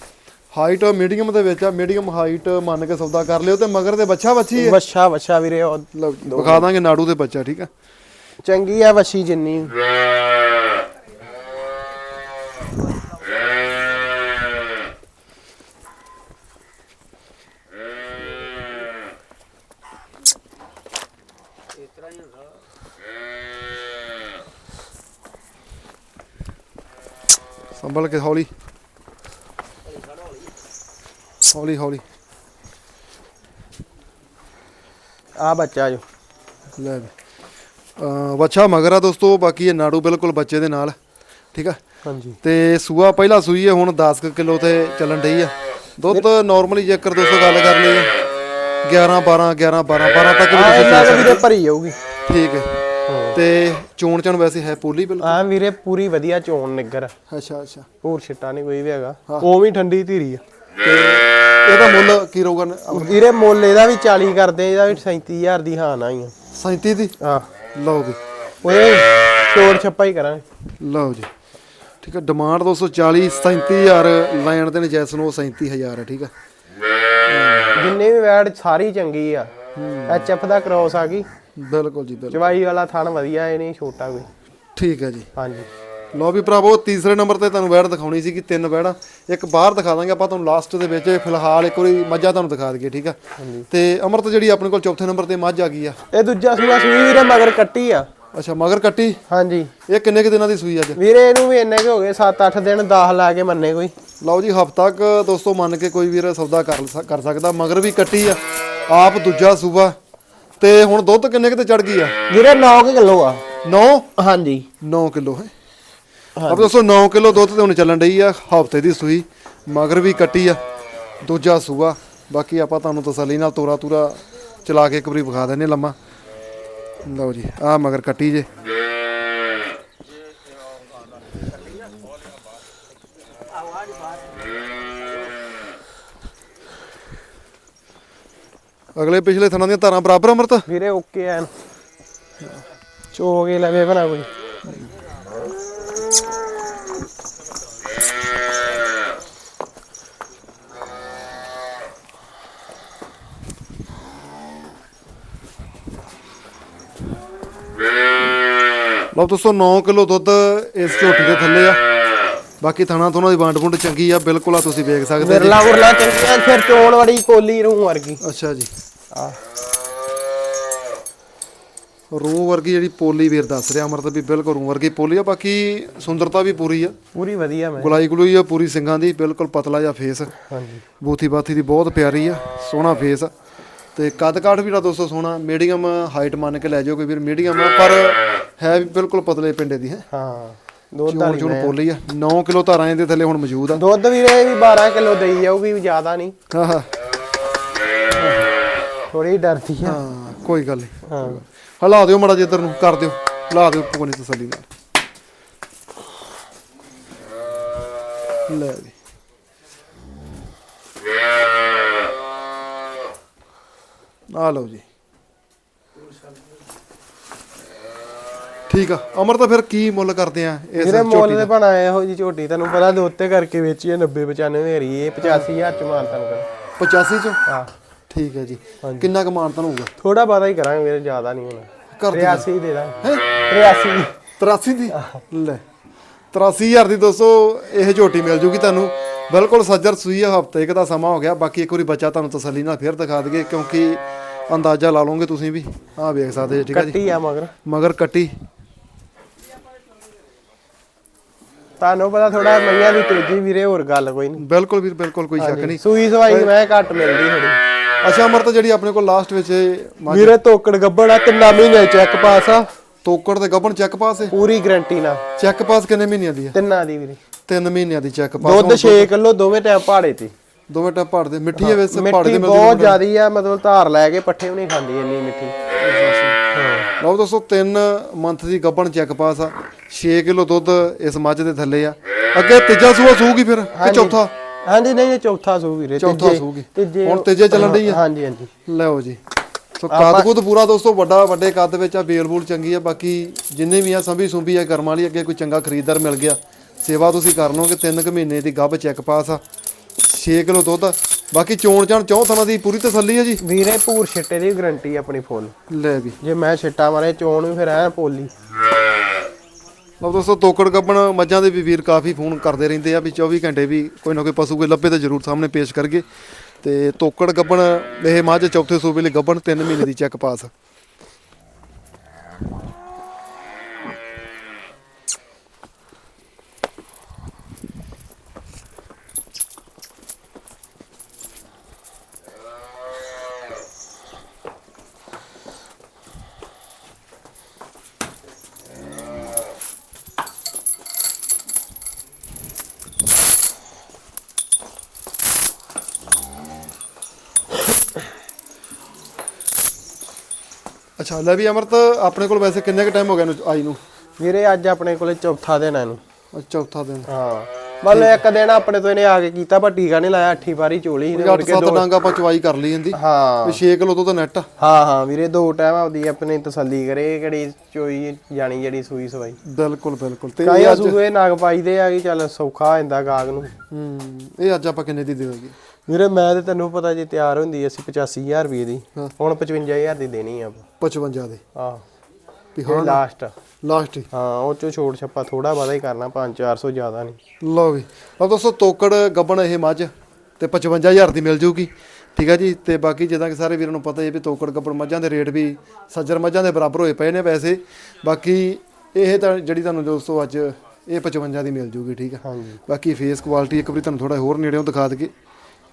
ਹਾਈਟ ਮੀਡੀਅਮ ਦੇ ਵਿੱਚ ਆ ਮੀਡੀਅਮ ਹਾਈਟ ਮੰਨ ਕੇ ਸੌਦਾ ਕਰ ਲਿਓ ਤੇ ਮਗਰ ਦੇ ਬੱਚਾ ਬੱਚੀ ਹੈ। ਵਛਾ ਵਛਾ ਵੀਰੇ ਉਹ ਲਓ ਜੀ, ਵਿਖਾ ਦਾਂਗੇ ਨਾੜੂ ਦੇ ਬੱਚਾ ਠੀਕ ਆ? ਚੰਗੀ ਆ ਵਸ਼ੀ ਜਿੰਨੀ। ਸੰਭਲ ਕੇ ਹੌਲੀ ਹੌਲੀ ਹੌਲੀ। ਆ ਬੱਚਾ ਜੋ ਲੈ ਵੀ। ਅਹ ਬੱਚਾ ਮਗਰ ਆ ਦੋਸਤੋ ਬਾਕੀ ਇਹ ਨਾੜੂ ਬਿਲਕੁਲ ਬੱਚੇ ਦੇ ਨਾਲ ਠੀਕ ਆ? ਹਾਂਜੀ। ਤੇ ਸੂਆ ਪਹਿਲਾ ਸੂਈ ਹੈ ਹੁਣ 10 ਕਿਲੋ ਤੇ ਚੱਲਣ ਡਈ ਆ। ਦੁੱਧ ਨਾਰਮਲੀ ਜੇਕਰ ਦੋਸਤੋ ਗੱਲ ਕਰ ਲਈ 11 12 11 12 12 ਤੱਕ ਵੀ ਆ ਤੁਸੀਂ ਇਹਨਾਂ ਦੇ ਵੀਰੇ ਭਰੀ ਜਾਊਗੀ। ਠੀਕ ਹੈ। ਤੇ ਚੋਣ ਚਣ ਵੈਸੇ ਹੈ ਪੋਲੀ ਬਿਲਕੁਲ? ਆ ਵੀਰੇ ਪੂਰੀ ਵਧੀਆ ਚੋਣ ਨਿੱਗਰ। ਅੱਛਾ ਅੱਛਾ। ਹੋਰ ਛਿੱਟਾ ਨਹੀਂ ਕੋਈ ਵੀ ਹੈਗਾ। ਉਹ ਵੀ ਠੰਡੀ ਧੀਰੀ ਆ। ਤੇ ਇਹਦਾ ਮੁੱਲ ਕੀ ਰਹੂਗਾ ਵੀਰੇ ਮੁੱਲ ਇਹਦਾ ਵੀ 40 ਕਰਦੇ ਇਹਦਾ ਵੀ 37000 ਦੀ ਹਾਂ ਨਾ ਹੀ 37 ਦੀ? ਆ ਲਓ ਵੀ ਉਹਦੇ ਛੋੜ ਛੱਪਾ ਹੀ ਕਰਾਂਗੇ। ਲਓ ਜੀ। ਠੀਕ ਹੈ ਡਿਮਾਂਡ 240 37000 ਲੈਣ ਦੇ ਨਜੈਸ ਨੂੰ 37000 ਹੈ ਠੀਕ ਹੈ ਜਿੰਨੇ ਵੀ ਵੈਡ ਸਾਰੀ ਚੰਗੀ ਆ ਐਚਐਫ ਦਾ ਕ੍ਰੋਸ ਆ ਗਈ। ਬਿਲਕੁਲ ਜੀ ਬਿਲਕੁਲ। ਚਵਾਈ ਵਾਲਾ ਥਣ ਵਧੀਆ ਇਹ ਨਹੀਂ ਛੋਟਾ ਕੋਈ। ਠੀਕ ਹੈ ਜੀ। ਹਾਂਜੀ। ਲਓ ਵੀ ਭਰਾਵੋ ਤੀਸਰੇ ਨੰਬਰ ਤੇ ਤੁਹਾਨੂੰ ਵੈੜ ਦਿਖਾਉਣੀ ਸੀ ਕਿ ਤਿੰਨ ਵੈੜਾਂ। ਇੱਕ ਬਾਹਰ ਦਿਖਾ ਦਾਂਗੇ ਆਪਾਂ ਤੁਹਾਨੂੰ ਲਾਸਟ ਦੇ ਵਿੱਚ ਫਿਲਹਾਲ ਇੱਕ ਵਾਰੀ ਮੱਝਾਂ ਤੁਹਾਨੂੰ ਦਿਖਾ ਦਈਏ ਠੀਕ ਆ? ਤੇ ਅਮਰਤ ਜਿਹੜੀ ਆਪਣੇ ਕੋਲ ਚੌਥੇ ਨੰਬਰ ਤੇ ਮੱਝ ਆ ਗਈ ਆ। ਇਹ ਦੂਜਾ ਸੂਆ ਸੂਈ ਵੀਰੇ ਮਗਰ ਕੱਟੀ ਆ। ਅੱਛਾ ਮਗਰ ਕੱਟੀ? ਹਾਂਜੀ। ਇਹ ਕਿੰਨੇ ਕੁ ਦਿਨਾਂ ਦੀ ਸੂਈ ਅੱਜ? ਵੀਰੇ ਇਹਨੂੰ ਵੀ ਇੰਨੇ ਕੁ ਹੋ ਗਏ 7-8 ਦਿਨ 10 ਲਾ ਕੇ ਮੰਨੇ ਕੋਈ। ਲਓ ਜੀ ਹਫਤਾ ਕ ਦੋਸਤੋ ਮੰਨ ਕੇ ਕੋਈ ਵੀਰ ਸੌਦਾ ਕਰ ਕਰ ਸਕਦਾ ਮਗਰ ਵੀ ਕੱਟੀ ਆ। ਆਪ ਦੂਜਾ ਸੂਬਾ ਤੇ ਹੁਣ ਦੁੱਧ ਕਿੰਨੇ ਕੁ ਤੇ ਚੜ ਗਈ ਆ? ਵੀਰੇ 9 ਕਿਲੋ ਆ। 9 ਹਾਂਜੀ। 9 ਕਿਲੋ ਹੈ। ਆਪ ਦੋਸਤੋ 9 ਕਿਲੋ ਦੁੱਧ ਤੇ ਹੁਣ ਚੱਲਣ ਡਈ ਆ ਹਫ਼ਤੇ ਦੀ ਸੂਈ ਮਗਰ ਵੀ ਕੱਟੀ ਆ ਦੂਜਾ ਸੂਆ। ਬਾਕੀ ਆਪਾਂ ਤੁਹਾਨੂੰ ਤਸੱਲੀ ਨਾਲ ਤੋਰਾ ਤੂਰਾ ਚਲਾ ਕੇ ਇੱਕ ਵਾਰੀ ਵਿਖਾ ਦਿੰਨੇ ਲੰਮਾ। ਲਓ ਜੀ ਆ ਮਗਰ ਕੱਟੀ ਜੇ। ਅਗਲੇ ਪਿਛਲੇ ਥਣਾਂ ਦੀਆਂ ਧਾਰਾਂ ਬਰਾਬਰ ਅਮਰਤ? ਵੀਰੇ ਓਕੇ ਐਨ। ਚੋ ਕੇ ਲਵੇ ਬਣਾ ਕੋਈ। ਲਓ ਦੋਸਤੋ 9 ਕਿਲੋ ਦੁੱਧ ਇਸ ਝੋਟੀ ਦੇ ਥੱਲੇ ਆ। ਬਾਕੀ ਥਣਾ ਥੋਣਾ ਦੀ ਵੰਡ ਵੁੰਡ ਚੰਗੀ ਆ ਬਿਲਕੁਲ ਆ ਤੁਸੀਂ ਵੇਖ ਸਕਦੇ ਵਿਰਲਾ ਉਰਲਾ ਚੰਗੀਆਂ ਫਿਰ ਚੋਣ ਵਾਲੀ ਕੋਲੀ ਰੂ ਵਰਗੀ। ਅੱਛਾ ਜੀ। ਆ। ਰੂਹ ਵਰਗੀ ਜਿਹੜੀ ਪੋਲੀ ਵੀਰ ਦੱਸ ਰਿਹਾ ਅਮਰਤ ਵੀ ਬਿਲਕੁਲ ਰੂਹ ਵਰਗੀ ਪੋਲੀ ਆ ਬਾਕੀ ਸੁੰਦਰਤਾ ਵੀ ਪੂਰੀ ਆ। ਪੂਰੀ ਵਧੀਆ ਮੈਂ। ਗੁਲਾਈ ਗੁਲੂਈ ਆ ਪੂਰੀ ਸਿੰਘਾਂ ਦੀ ਬਿਲਕੁਲ ਪਤਲਾ ਜਿਹਾ ਫੇਸ ਹਾਂਜੀ। ਬੂਥੀ ਬਾਥੀ ਦੀ ਬਹੁਤ ਪਿਆਰੀ ਆ ਸੋਹਣਾ ਫੇਸ ਆ। ਤੇ ਕੱਦ ਕਾਠ ਵੀ ਦਾ ਦੋਸਤੋ ਸੋਹਣਾ ਮੀਡੀਅਮ ਹਾਈਟ ਮੰਨ ਕੇ ਲੈ ਜਾਓ ਕੋਈ ਵੀਰ ਮੀਡੀਅਮ ਆ ਪਰ ਹੈ ਵੀ ਬਿਲਕੁਲ ਪਤਲੇ ਪਿੰਡੇ ਦੀ ਹੈ। ਹਾਂ ਦੁੱਧ ਚੋਣ ਵਾਲੀ ਚੋਣ ਪੋਲੀ ਆ। 9 ਕਿਲੋ ਧਾਰਾਂ ਇਹਦੇ ਥੱਲੇ ਹੁਣ ਮੌਜੂਦ ਆ। ਦੁੱਧ ਵੀਰੇ ਵੀ 12 ਕਿਲੋ ਦੇਈ ਜਾਊਗੀ ਵੀ ਜ਼ਿਆਦਾ ਨਹੀਂ। ਹਾਂ ਹਾਂ। ਥੋੜੀ ਡਰਦੀ ਆ। ਹਾਂ ਕੋਈ ਗੱਲ ਨਹੀਂ। ਹਾਂ। ਹਲਾ ਦਿਓ ਮੜਾ ਜਿੱਧਰ ਨੂੰ ਕਰ ਦਿਓ। ਲਾ ਦਿਓ ਪੂਰੀ ਤਸੱਲੀ ਨਾਲ। ਲੈ ਵੀ। ਆ ਲਓ ਜੀ। ਠੀਕ ਆ। ਅਮਰ ਤਾਂ ਫਿਰ ਕੀ ਮੁੱਲ ਕਰਦੇ ਆ ਇਸ ਵੀਰੇ ਮੁੱਲ ਦਾ? ਦੇ ਬਣਾ ਇਹੋ ਜੀ ਝੋਟੀ ਤੈਨੂੰ ਪਤਾ ਦੋਤੇ ਕਰਕੇ ਵੇਚੀ 90 95 ਹਰੀ ਇਹ 85000 ਚ ਮਾਨ ਤਨ ਕਰ 85 ਚ? ਹਾਂ। ਠੀਕ ਹੈ ਜੀ। ਕਿੰਨਾ ਕੁ ਮਾਨਤਨ ਹੋਊਗਾ? ਥੋੜਾ ਬਾਦਾ ਹੀ ਕਰਾਂਗੇ ਵੀਰੇ ਜ਼ਿਆਦਾ ਨਹੀਂ ਹੋਣਾ। ਕਰ ਦਿਓ। 83 ਦੇ ਦਾਂਗੇ। 83 83 ਦੀ? ਲੈ 83000 ਦੀ ਦੋਸਤੋ ਇਹ ਝੋਟੀ ਮਿਲ ਜੂਗੀ ਤੁਹਾਨੂੰ। ਬਿਲਕੁਲ ਸੱਜਰ ਸੂਈ ਹਫ਼ਤੇ ਇੱਕ ਦਾ ਸਮਾਂ ਹੋ ਗਿਆ ਬਾਕੀ ਇੱਕ ਵਾਰੀ ਬੱਚਾ ਤੁਹਾਨੂੰ ਤਸੱਲੀ ਨਾਲ ਫੇਰ ਦਿਖਾ ਦਈਏ ਕਿਉਂਕਿ ਅੰਦਾਜ਼ਾ ਲਾ ਲਓਗੇ ਤੁਸੀਂ ਵੀ। ਆਹ ਵੇਖ ਸਕਦੇ ਜੀ ਠੀਕ ਹੈ ਜੀ। ਕੱਟੀ ਆ ਮਗਰ। ਮਗਰ ਕੱਟੀ। ਤੁਹਾਨੂੰ ਪਤਾ ਥੋੜਾ ਮਈਆਂ ਦੀ ਤੇਜ਼ੀ ਵੀਰੇ ਹੋਰ ਗੱਲ ਕੋਈ ਨਹੀਂ। ਬਿਲਕੁਲ ਵੀਰ ਬਿਲਕੁਲ ਕੋਈ ਸ਼ੱਕ ਨਹੀਂ। ਸੂਈ ਸਵਾਈ ਮੈਂ ਘੱਟ ਮਿਲਦੀ ਥੋੜੀ ਅੱਛਾ ਅਮਰ ਤਾਂ ਜਿਹੜੀ ਆਪਣੇ ਕੋਲ ਲਾਸਟ ਵਿੱਚ ਇਹ ਮੱਝ ਵੀਰੇ ਤੋਕੜ ਗੱਬੜ ਆ ਤਿੰਨਾਂ ਮਹੀਨੇ ਚੈੱਕ ਪਾਸ ਆ। ਤੋਕੜ ਤੇ ਗੱਬਣ ਚੈੱਕ ਪਾਸ ਹੈ ਪੂਰੀ ਗਰੰਟੀ ਨਾਲ। ਚੈੱਕ ਪਾਸ ਕਿੰਨੇ ਮਹੀਨਿਆਂ ਦੀ ਹੈ ਤਿੰਨਾਂ ਦੀ ਵੀਰੇ। 3 ਮਹੀਨਿਆਂ ਦੀ ਚੈੱਕ ਪਾਸ ਦੁੱਧ 6 ਕਿਲੋ ਦੋਵੇਂ ਟਾਈਮ ਪਹਾੜੇ ਤੇ। ਦੋਵੇਂ ਟੱਪ ਪਹਾੜ ਦੇ ਮਿੱਠੀ ਹੈ ਵੈਸੇ ਪਹਾੜ ਮਿੱਠੀ ਦੇ ਬਹੁਤ ਜ਼ਿਆਦੀ ਆ ਮਤਲਬ ਧਾਰ ਲੈ ਕੇ ਪੱਠੇ ਵੀ ਨਹੀਂ ਖਾਂਦੀ ਇੰਨੀ ਮਿੱਠੀ। ਹਾਂ। ਲਓ ਦੋਸਤੋ 3 ਮੰਥ ਦੀ ਗੱਬਣ ਚੈੱਕ ਪਾਸ ਆ। 6 ਕਿਲੋ ਦੁੱਧ ਇਸ ਮੱਝ ਦੇ ਥੱਲੇ ਆ। ਅੱਗੇ ਤੀਜਾ ਸੂਆ ਸੂਗੀ ਫਿਰ ਕਿ ਚੌਥਾ? ਹਾਂਜੀ ਨਹੀਂ ਇਹ ਚੌਥਾ ਸੂ ਵੀਰੇ ਚੌਥਾ ਸੂਗੀ। ਹੁਣ ਤੀਜੇ ਚੱਲਣ ਡਈ ਆ? ਹਾਂਜੀ ਹਾਂਜੀ। ਲਓ ਜੀ। ਸੋ ਕੱਦ ਕੁੱਦ ਪੂਰਾ ਦੋਸਤੋ ਵੱਡਾ ਵੱਡੇ ਕੱਦ ਵਿੱਚ ਆ ਬੇਲ ਬੂਲ ਚੰਗੀ ਆ। ਬਾਕੀ ਜਿੰਨੇ ਵੀ ਆ ਸੰਭੀ ਸੁੰਭੀ ਆ ਕਰਮ ਵਾਲੀ ਅੱਗੇ ਕੋਈ ਚੰਗਾ ਖਰੀਦਦਾਰ ਮਿਲ ਗਿਆ। ਸੇਵਾ ਤੁਸੀਂ ਕਰ ਲਓਗੇ 3 ਕੁ ਮਹੀਨੇ ਦੀ ਗੱਭ ਚੈੱਕ ਪਾਸ ਆ। 6 ਕਿਲੋ ਦੁੱਧ। ਆ। ਬਾਕੀ ਚੋਣ ਚਾਣ ਚੌਂ ਥਾਂ ਦੀ ਪੂਰੀ ਤਸੱਲੀ ਹੈ ਜੀ। ਵੀਰੇ ਪੂਰ ਛਿੱਟੇ ਦੀ ਗਰੰਟੀ ਆਪਣੀ ਫੁੱਲ। ਲੈ ਵੀ। ਜੇ ਮੈਂ ਛਿੱਟਾ ਮਾਰੇ ਚੋਣ ਵੀ ਫਿਰ ਐ ਪੋਲੀ। ਲਓ ਦੋਸਤੋ ਤੋਕੜ ਗੱਬਣ ਮੱਝਾਂ ਦੇ ਵੀ ਵੀਰ ਕਾਫੀ ਫੋਨ ਕਰਦੇ ਰਹਿੰਦੇ ਆ ਵੀ 24 ਘੰਟੇ ਵੀ ਕੋਈ ਨਾ ਕੋਈ ਪਸ਼ੂ ਕੋਈ ਲੱਭੇ ਤਾਂ ਜ਼ਰੂਰ ਸਾਹਮਣੇ ਪੇਸ਼ ਕਰਗੇ। ਤੇ ਤੋਕੜ ਗੱਬਣ ਇਹ ਮੱਝ ਚੌਥੇ ਸੂਬੇ ਲਈ ਗੱਬਣ 3 ਮਹੀਨੇ ਦੀ ਚੈੱਕ ਪਾਸ। ਅੱਛਾ ਲੈ ਵੀ ਅਮਰਤ ਆਪਣੇ ਕੋਲ ਵੈਸੇ ਕਿੰਨੇ ਕੁ ਟਾਈਮ ਹੋ ਗਿਆ ਨੂੰ ਆਈ ਨੂੰ? ਵੀਰੇ ਅੱਜ ਆਪਣੇ ਕੋਲੇ ਚੌਥਾ ਦਿਨ ਆ ਇਹਨੂੰ। ਚੌਥਾ ਦਿਨ। ਹਾਂ। ਮਤਲਬ ਇੱਕ ਦਿਨ ਆਪਣੇ ਤੋਂ ਇਹਨੇ ਆ ਕੇ ਕੀਤਾ ਪਰ ਟੀਕਾ ਨਹੀਂ ਲਾਇਆ ਅੱਠੀ ਵਾਰੀ ਚੋਲੀ ਤੇ ਮੁੜ ਕੇ ਸੱਤ ਡਾਂਗਾ ਆਪਾਂ ਚਵਾਈ ਕਰ ਲਈ ਜਾਂਦੀ ਹਾਂ। ਵੀ 6 ਕਿਲੋ ਤੋਂ ਤਾਂ ਨੈਟ ਹਾਂ ਹਾਂ ਵੀਰੇ ਦੋ ਟਾਈਮ ਆਪਦੀ ਆਪਣੀ ਤਸੱਲੀ ਕਰੇ ਕਿਹੜੀ ਚੋਈ ਜਾਣੀ ਜਿਹੜੀ ਸੂਈ ਸਵਾਈ। ਬਿਲਕੁਲ ਬਿਲਕੁਲ। ਤੇ ਇਹ ਅੱਜ ਸੂਏ ਨਾਗ ਪਾਈਦੇ ਆ ਕਿ ਚੱਲ ਸੌਖਾ ਹੋ ਜਾਂਦਾ ਗਾਗ ਨੂੰ। ਹੂੰ ਇਹ ਅੱਜ ਆਪਾਂ ਕਿੰਨੇ ਦੀ ਦੇਵਾਂਗੇ? ਵੀਰੇ ਮੈਂ ਤੇ ਤੈਨੂੰ ਪਤਾ ਜੇ ਤਿਆਰ ਹੁੰਦੀ ਅਸੀਂ 85000 ਰੁਪਏ ਦੀ। ਹੁਣ 55000 ਦੀ ਦੇਣੀ ਆ 55 ਦੇ। ਆਹ। ਵੀ ਇਹ ਲਾਸਟ ਲਾਸਟ ਹੀ। ਹਾਂ ਉਹ ਚੋਂ ਛੋੜ ਛੱਪਾ ਥੋੜਾ ਬਾਦਾ ਹੀ ਕਰਨਾ 5-400 ਜ਼ਿਆਦਾ ਨਹੀਂ। ਲਓ ਵੀ। ਲਓ ਦੋਸਤੋ ਤੋਕੜ ਗੱਬਣ ਇਹ ਮੱਝ ਤੇ 55000 ਦੀ ਮਿਲ ਜੂਗੀ। ਠੀਕ ਆ ਜੀ? ਤੇ ਬਾਕੀ ਜਿੱਦਾਂ ਕਿ ਸਾਰੇ ਵੀਰਾਂ ਨੂੰ ਪਤਾ ਹੀ ਹੈ ਵੀ ਤੋਕੜ ਗੱਬਣ ਮੱਝਾਂ ਦੇ ਰੇਟ ਵੀ ਸੱਜਰ ਮੱਝਾਂ ਦੇ ਬਰਾਬਰ ਹੋਏ ਪਏ ਨੇ ਵੈਸੇ। ਬਾਕੀ ਇਹ ਤਾਂ ਜਿਹੜੀ ਤੁਹਾਨੂੰ ਦੋਸਤੋ ਅੱਜ ਇਹ 55 ਦੀ ਮਿਲ ਜੂਗੀ ਠੀਕ ਆ? ਹਾਂਜੀ। ਬਾਕੀ ਫੇਸ ਕੁਆਲਿਟੀ ਇੱਕ ਵਾਰੀ ਤੁਹਾਨੂੰ ਥੋੜਾ ਹੋਰ ਨੇੜਿਓਂ ਦਿਖਾ ਦਈਏ।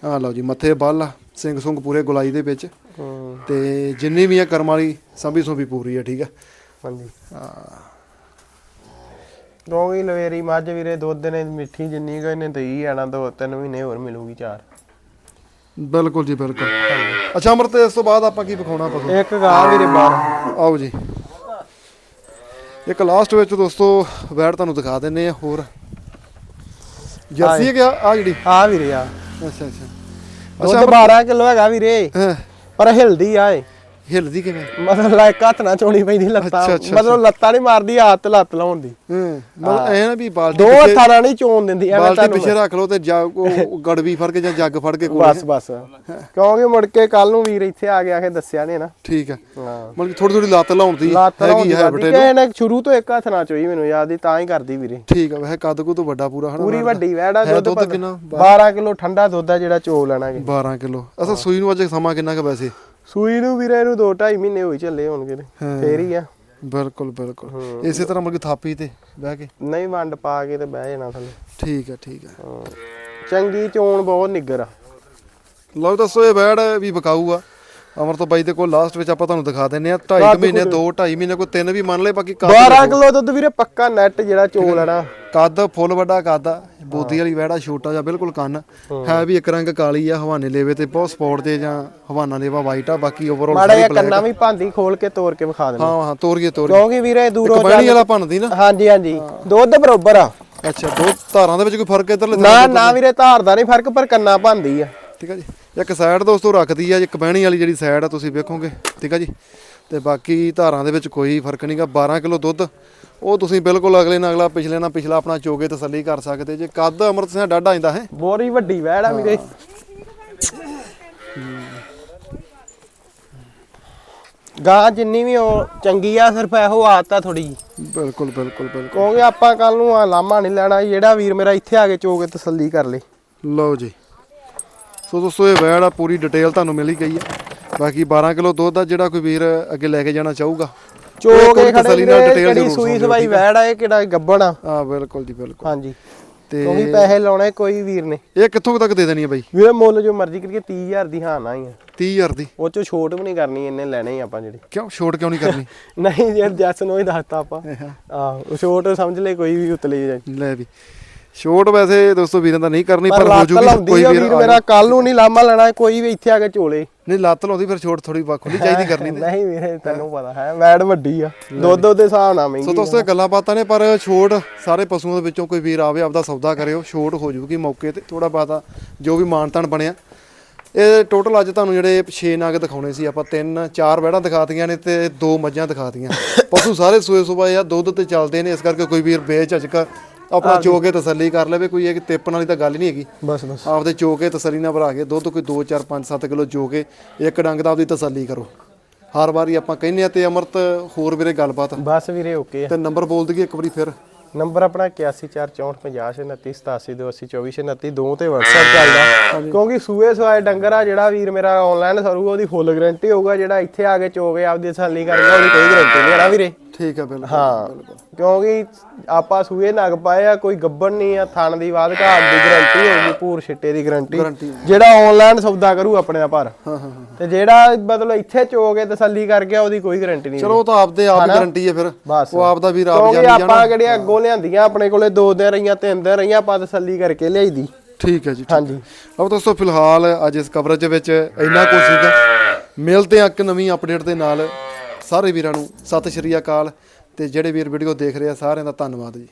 ਆਹ ਲਓ ਜੀ ਮੱਥੇ ਬੱਲ ਆ ਸਿੰਘ ਸੁੰਗ ਪੂਰੇ ਗੁਲਾਈ ਦੇ ਵਿੱਚ। ਹੂੰ। ਤੇ ਜਿੰਨੀ ਵੀ ਆ ਕਰਮ ਵਾਲੀ ਸੰਭੀ ਸੁੰਭੀ ਪੂਰੀ ਆ ਠੀਕ ਆ? ਹਾਂਜੀ। ਕਿਉਂਕਿ ਲਵੇਰੀ ਮੱਝ ਵੀਰੇ ਦੁੱਧ ਨੇ ਮਿੱਠੀ ਜਿੰਨੀ ਕੁ ਇਹਨੇ ਦਈ ਆਣਾ ਦੋ ਤਿੰਨ ਮਹੀਨੇ ਹੋਰ ਮਿਲੂਗੀ ਚਾਰ। ਬਿਲਕੁਲ ਜੀ ਬਿਲਕੁਲ। ਅੱਛਾ ਅਮਰਤ ਇਸ ਤੋਂ ਬਾਅਦ ਆਪਾਂ ਕੀ ਵਿਖਾਉਣਾ ਪਸ਼ੂ ਇੱਕ ਗਾਂ ਵੀਰੇ ਬਾਹਰ। ਆਓ ਜੀ। ਇੱਕ ਲਾਸਟ ਵਿੱਚ ਦੋਸਤੋ ਵੈਟ ਤੁਹਾਨੂੰ ਦਿਖਾ ਦਿੰਨੇ ਆ ਹੋਰ। ਜਰਸੀ ਹੈ ਗਿਆ ਆ ਜਿਹੜੀ? ਆ ਵੀਰੇ ਆ। ਅੱਛਾ ਅੱਛਾ। ਦੁੱਧ 12 ਕਿਲੋ ਹੈਗਾ ਵੀਰੇ। ਹਾਂ, ਪਰ ਹਿਲਦੀ ਆ ਏ ਹਿੱਲਦੀ ਕਿਵੇਂ? ਮਤਲਬ ਲਾਇਕ ਹੱਥ ਨਾਲ ਚੋਣੀ ਪੈਂਦੀ ਲੱਤਾਂ। ਮਤਲਬ ਲੱਤਾਂ ਨਹੀਂ ਮਾਰਦੀ ਹੱਥ ਲੱਤ ਲਾਉਣ ਦੀ। ਹਾਂ ਮਤਲਬ ਐ ਨਾ ਵੀ ਬਾਲਟੀ ਦੋ ਹੱਥਾਂ ਨਾਲ ਨਹੀਂ ਚੋਣ ਦਿੰਦੀ ਐਵੇਂ ਬਾਲਟੀ ਪਿੱਛੇ ਰੱਖ ਲਓ ਤੇ ਜੱਗ ਗੜਵੀ ਫੜ ਕੇ ਜਾਂ ਜੱਗ ਫੜ ਕੇ ਕੋਲ। ਬਸ ਬਸ। ਕਿਉਂਕਿ ਮੁੜ ਕੇ ਕੱਲ ਨੂੰ ਵੀਰ ਇੱਥੇ ਆ ਗਿਆ ਕੇ ਦੱਸਿਆ ਨੇ ਨਾ। ਠੀਕ ਹਾਂ। ਮਤਲਬ ਥੋੜੀ ਥੋੜੀ ਲੱਤ ਲਾਉਣ ਦੀ ਹੈਗੀ ਹੈ ਬਟੇ ਨੂੰ ਇਹਨੇ। ਸ਼ੁਰੂ ਤੋਂ ਇੱਕ ਹੱਥ ਨਾਲ ਚੋਈ ਮੈਨੂੰ ਯਾਦ ਹੀ ਤਾਂ ਹੀ ਕਰਦੀ ਵੀਰੇ। ਠੀਕ ਆ ਵੈਸੇ ਕੱਦ ਕੋ ਤੋਂ ਵੱਡਾ ਪੂਰਾ ਹਨਾ ਪੂਰੀ ਵੱਡੀ ਵੈੜਾ ਹੈ ਦੁੱਧ ਦੁੱਧ ਪਤਾ- ਕਿੰਨਾ? 12 ਕਿਲੋ ਠੰਡਾ ਦੁੱਧ ਆ ਜਿਹੜਾ ਚੋ ਲੈਣਾਗੇ 12 ਕਿਲੋ। ਅਸਾਂ ਸੂਈ ਨੂੰ ਅੱਜ ਸਮਾਂ ਕਿੰਨਾ ਕੁ ਵੈਸੇ? ਸੂਈ ਨੂੰ ਵੀਰੇ ਨੂੰ 2 2.5 ਮਹੀਨੇ ਹੋਈ ਚੱਲੇ ਹੋਣਗੇ ਤੇ। ਹਾਂ। ਫੇਰ ਹੀ ਆ। ਬਿਲਕੁਲ ਬਿਲਕੁਲ। ਇਸੇ ਤਰ੍ਹਾਂ ਕਿ ਥਾਪੀ ਤੇ ਬਹਿ ਕੇ? ਨਹੀਂ ਵੰਡ ਪਾ ਕੇ ਤੇ ਬਹਿ ਜਾਣਾ ਥੱਲੇ। ਠੀਕ ਆ ਠੀਕ ਆ। ਹਾਂ। ਚੰਗੀ ਚੋਣ ਬਹੁਤ ਨਿੱਗਰ ਆ। ਲਓ ਦੱਸੋ ਇਹ ਬੈੜ ਵੀ ਬਕਾਊ ਆ ਅਮਰ ਤੋਂ ਬਾਈ ਦੇ ਕੋਲ ਲਾਸਟ ਵਿੱਚ ਆਪਾਂ ਤੁਹਾਨੂੰ ਦਿਖਾ ਦਿੰਨੇ ਆ 2.5 ਮਹੀਨੇ 2 2.5 ਮਹੀਨੇ ਕੋਈ 3 ਵੀ ਮੰਨ ਲਏ ਬਾਕੀ ਕੱਦ 12 ਕਿਲੋ? ਦੁੱਧ ਵੀਰੇ ਪੱਕਾ ਨੈਟ ਜਿਹੜਾ ਚੋਲ ਹੈ। ਨਾ। ਕੱਦ ਫੁੱਲ ਵੱਡਾ ਕੱਦ ਆ ਬੋਦੀ ਵਾਲੀ ਵੈੜਾ ਛੋਟਾ ਜਿਹਾ ਬਿਲਕੁਲ ਕੰਨ। ਹੈ। ਵੀ ਇੱਕ ਰੰਗ ਕਾਲੀ ਆ ਹਵਾਨੇ ਲੇਵੇ ਤੇ ਬਹੁਤ ਸਪੋਰਟ ਤੇ ਜਾਂ ਹਵਾਨਾ ਲੇਵਾ ਵਾਈਟ ਆ ਬਾਕੀ ਓਵਰਆਲ ਮਾੜਾ ਜਿਹਾ ਕੰਨਾਂ ਵੀ ਭਾਂਦੀ ਖੋਲ ਕੇ ਤੋੜ ਕੇ ਵਿਖਾ ਦੇਣਾ। ਹਾਂ ਹਾਂ ਤੋਰੀਏ ਤੋਰੀਏ। ਕਿਉਂਕਿ ਵੀਰੇ ਦੂਰੋਂ ਕਬੈਣੀ ਵਾਲਾ ਭੰਨਦੀ ਨਾ। ਹਾਂਜੀ ਹਾਂਜੀ। ਦੁੱਧ ਬਰੋਬਰ ਆ। ਅੱਛਾ ਦੋ ਧਾਰਾਂ ਦੇ ਵਿੱਚ ਕੋਈ ਫ਼ਰਕ ਇਧਰਲੇ ਨਾ ਨਾ ਵੀਰੇ ਧਾਰ ਦਾ ਨਹੀਂ ਫ਼ਰਕ ਪਰ ਕੰਨਾਂ ਭਾਂਦੀ ਆ। ਠੀਕ ਆ ਜੀ। ਇੱਕ ਸਾਈਡ ਦੋਸਤੋ ਰੱਖਦੀ ਆ ਜੀ ਕਬੈਣੀ ਵਾਲੀ ਜਿਹੜੀ ਸਾਈਡ ਆ ਤੁਸੀਂ ਵੇਖੋਗੇ ਠੀਕ ਆ ਜੀ? ਤੇ ਬਾਕੀ ਧਾਰਾਂ ਦੇ ਵਿੱਚ ਕੋਈ ਫ਼ਰਕ ਨਹੀਂਗਾ 12 ਕਿਲੋ ਦੁੱਧ ਉਹ ਤੁਸੀਂ ਬਿਲਕੁਲ ਅਗਲੇ ਨਾਲ ਅਗਲਾ ਪਿਛਲੇ ਨਾਲ ਪਿਛਲਾ ਆਪਣਾ ਚੋਗੇ ਤਸੱਲੀ ਕਰ ਸਕਦੇ ਜੇ। ਕੱਦ ਅਮਰਤ ਸਿੰਘ ਡਾਡਾ ਆਂਦਾ ਹੈ। ਬੋਰੀ ਵੱਡੀ ਵੈੜ ਆ ਵੀਰੇ। ਗਾਂ ਜਿੰਨੀ ਵੀ ਉਹ ਚੰਗੀ ਆ ਸਿਰਫ ਇਹੋ ਆਦਤ ਆ ਥੋੜੀ ਬਿਲਕੁਲ ਬਿਲਕੁਲ ਬਿਲਕੁਲ। ਕਿਉਂਕਿ ਆਪਾਂ ਕੱਲ ਨੂੰ ਆ ਲਾਮਾ ਨਹੀਂ ਲੈਣਾ ਜਿਹੜਾ ਵੀਰ ਮੇਰਾ ਇੱਥੇ ਆ ਕੇ ਚੋ ਕੇ ਤਸੱਲੀ ਕਰ ਲੇ। ਲਓ ਜੀ। ਸੋ ਦੋਸਤੋ ਇਹ ਵੈੜ ਆ ਪੂਰੀ ਡਿਟੇਲ ਤੁਹਾਨੂੰ ਮਿਲ ਹੀ ਗਈ ਹੈ। ਬਾਕੀ 12 ਕਿਲੋ ਦੁੱਧ ਆ ਜਿਹੜਾ ਕੋਈ ਵੀਰ ਅੱਗੇ ਲੈ ਕੇ ਜਾਣਾ ਚਾਹੂਗਾ। ਚੋ ਉਹ ਕੇ ਕੋਈ ਖੜੇ ਵੀਰੇ ਜ਼ਰੂਰ ਸੂਈ ਸਵਾਈ ਵੈੜ ਆ ਇਹ ਕਿਹੜਾ ਗੱਬਣ ਆ? ਆ ਬਿਲਕੁਲ ਜੀ ਬਿਲਕੁਲ। ਹਾਂਜੀ। ਤੇ ਕਿਉਂਕਿ ਪੈਸੇ ਲਾਉਣੇ ਕੋਈ ਵੀਰ ਨੇ। ਇਹ ਕਿੱਥੋਂ ਤੱਕ ਦੇ ਦੇਣੀ ਹੈ ਬਾਈ? ਵੀਰੇ ਮੁੱਲ ਜੋ ਮਰਜ਼ੀ ਕਰੀਏ 30000 ਦੀ ਹਾਂ ਨਾ ਹੀ ਆ। 30000 ਦੀ? ਉਹ ਚੋਂ ਛੋਟ ਵੀ ਨਹੀਂ ਕਰਨੀ ਇੰਨੇ ਲੈਣੇ ਹੀ ਆਪਾਂ ਜਿਹੜੇ। ਕਿਉਂ? ਛੋਟ ਕਿਉਂ ਨਹੀਂ ਕਰਨੀ? <laughs> ਨਹੀਂ ਯਾਰ ਜੱਸ ਨੂੰ ਹੀ ਦੱਸਤਾ ਆਪਾਂ। ਆਹ ਛੋਟ ਸਮਝ ਲੈ ਕੋਈ ਵੀ ਉਤਲੇ ਲੈ ਵੀ। ਛੋਟ ਵੈਸੇ ਦੋਸਤੋ ਵੀਰਾਂ ਦਾ ਨਹੀਂ ਕਰਨੀ ਪਰ ਹੋ ਜੂਗੀ ਕੋਈ ਵੀਰ ਮੇਰਾ ਕੱਲ ਨੂੰ ਨਹੀਂ ਲਾਮਾ ਲੈਣਾ ਕੋਈ ਵੀ ਇੱਥੇ ਆ ਕੇ ਝੋਲੇ। ਨਹੀਂ ਲੱਤ ਲਾਉਂਦੀ ਫਿਰ ਛੋਟ ਥੋੜੀ ਖੁੱਲੀ ਚਾਹੀਦੀ <laughs> ਕਰਨੀ ਨਹੀਂ ਵੀਰੇ ਤੈਨੂੰ ਪਤਾ ਹੈ ਵੈੜ ਵੱਡੀ ਆ। ਦੁੱਧ ਉਹਦੇ ਹਿਸਾਬ ਨਾਲ ਸੋ ਮਹਿੰਗੀ ਦੋਸਤੋ ਇਹ ਗੱਲਾਂ ਬਾਤਾਂ ਨੇ ਪਰ ਛੋਟ ਸਾਰੇ ਪਸ਼ੂਆਂ ਦੇ ਵਿੱਚੋਂ ਕੋਈ ਵੀਰ ਆਵੇ ਆਪਦਾ ਸੌਦਾ ਕਰਿਓ ਛੋਟ ਹੋ ਜੂਗੀ ਮੌਕੇ ਤੇ ਥੋੜਾ ਬਾਤਾ ਜੋ ਵੀ ਮਾਨਤਾਨ ਬਣਿਆ। ਇਹ ਟੋਟਲ ਅੱਜ ਤੁਹਾਨੂੰ ਜਿਹੜੇ 6 ਨਾਗ ਦਿਖਾਉਣੇ ਸੀ ਆਪਾਂ ਤਿੰਨ ਚਾਰ ਵਹਿੜਾਂ ਦਿਖਾਤੀਆਂ ਨੇ ਤੇ ਦੋ ਮੱਝਾਂ ਦਿਖਾਤੀਆਂ। <laughs> ਪਸ਼ੂ ਸਾਰੇ ਸੂਏ ਸੁਬਾਏ ਆ ਦੁੱਧ ਤੇ ਚੱਲਦੇ ਨੇ ਇਸ ਕਰਕੇ ਕੋਈ ਵੀਰ ਬੇਝਿਜਕ ਆਪਣਾ ਚੋ ਕੇ ਤਸੱਲੀ ਕਰ ਲਵੇ ਕੋਈ ਇਹ ਕਿ ਤਿੱਪਣ ਵਾਲੀ ਤਾਂ ਗੱਲ ਹੀ ਨਹੀਂ ਹੈਗੀ। ਬਸ ਬਸ। ਆਪਦੇ ਚੋ ਕੇ ਤਸੱਲੀ ਨਾਲ ਭਰਾ ਕੇ ਦੁੱਧ ਕੋਈ 2 4 5 7 ਕਿਲੋ ਚੋ ਕੇ ਇੱਕ ਡੰਗ ਦਾ ਆਪਦੀ ਤਸੱਲੀ ਕਰੋ। ਹਰ ਵਾਰੀ ਆਪਾਂ ਕਹਿੰਨੇ ਆ ਤੇ ਅਮਰਤ ਹੋਰ ਵੀਰੇ ਗੱਲਬਾਤ? ਬਸ ਵੀਰੇ ਓਕੇ ਆ। ਤੇ ਨੰਬਰ ਬੋਲ ਦਈਏ ਇੱਕ ਵਾਰੀ ਫਿਰ। ਨੰਬਰ ਆਪਣਾ 8145050289 ਦੋ ਤੇ WhatsApp ਚੱਲਦਾ। ਕਿਉਂਕਿ ਸੂਏ ਸਵਾਏ ਡੰਗਰ ਆ ਜਿਹੜਾ ਵੀਰ ਮੇਰਾ ਆਨਲਾਈਨ ਸਰੂ ਉਹਦੀ ਫੁੱਲ ਗਾਰੰਟੀ ਹੋਊਗਾ ਜਿਹੜਾ ਇੱਥੇ ਆ ਕੇ ਚੋਗੇ ਆਪਦੀ ਤਸੱਲੀ ਕਰਕੇ ਉਹਦੀ ਕੋਈ ਗਾਰੰਟੀ ਨਹੀਂ ਹੈ ਨਾ ਵੀਰੇ? ਠੀਕ ਆ ਬਿਲਕੁਲ ਹਾਂ ਕਿਉਂਕਿ ਆਪਾਂ ਸੂਏ ਨਗ ਪਾਏ ਆ ਕੋਈ ਗੱਬਣ ਨਹੀਂ ਆ ਥਣ ਦੀ ਬਾਦ ਘਾਟ ਦੀ ਗਾਰੰਟੀ ਹੋਊਗੀ ਪੂਰ ਛਿੱਟੇ ਦੀ ਗਾਰੰਟੀ। ਜਿਹੜਾ ਆਨਲਾਈਨ ਸੌਦਾ ਕਰੂ ਆਪਣੇ ਦਾ ਪਰ ਹਾਂ ਹਾਂ ਹਾਂ ਤੇ ਜਿਹੜਾ ਮਤਲਬ ਇੱਥੇ ਚੋ ਕੇ ਤਸੱਲੀ ਕਰ ਗਿਆ ਉਹਦੀ ਕੋਈ ਗਾਰੰਟੀ ਨਹੀਂ ਚਲੋ ਉਹ ਤਾਂ ਆਪਦੇ ਆਪ ਗਾਰੰਟੀ ਹੈ ਫਿਰ। ਉਹ ਆਪ ਦਾ ਵੀਰ ਆਪ ਜਾਣੀ ਜਾਣਾ। ਆਪਾਂ ਕਿਹੜੀਆਂ ਅੱਗੋਂ ਲਿਆਂਦੀਆਂ ਆਪਣੇ ਕੋਲੇ ਦੋ ਦਿਨ ਰਹੀਆਂ ਤਿੰਨ ਦਿਨ ਰਹੀਆਂ ਆਪਾਂ ਤਸੱਲੀ ਕਰਕੇ ਲਿਆਈ ਦੀ ਠੀਕ ਹੈ ਜੀ। ਹਾਂਜੀ। ਲਓ ਦੋਸਤੋ ਫਿਲਹਾਲ ਅੱਜ ਇਸ ਕਵਰੇਜ ਵਿੱਚ ਇੰਨਾ ਕੁ ਸੀਗਾ। ਮਿਲਦੇ ਆ ਇੱਕ ਨਵੀਂ ਅਪਡੇਟ ਦੇ ਨਾਲ। ਸਾਰੇ ਵੀਰਾਂ ਨੂੰ ਸਤਿ ਸ਼੍ਰੀ ਅਕਾਲ। ਤੇ ਜਿਹੜੇ ਵੀਰ ਵੀਡੀਓ ਦੇਖ ਰਹੇ ਆ ਸਾਰਿਆਂ ਦਾ ਧੰਨਵਾਦ ਜੀ।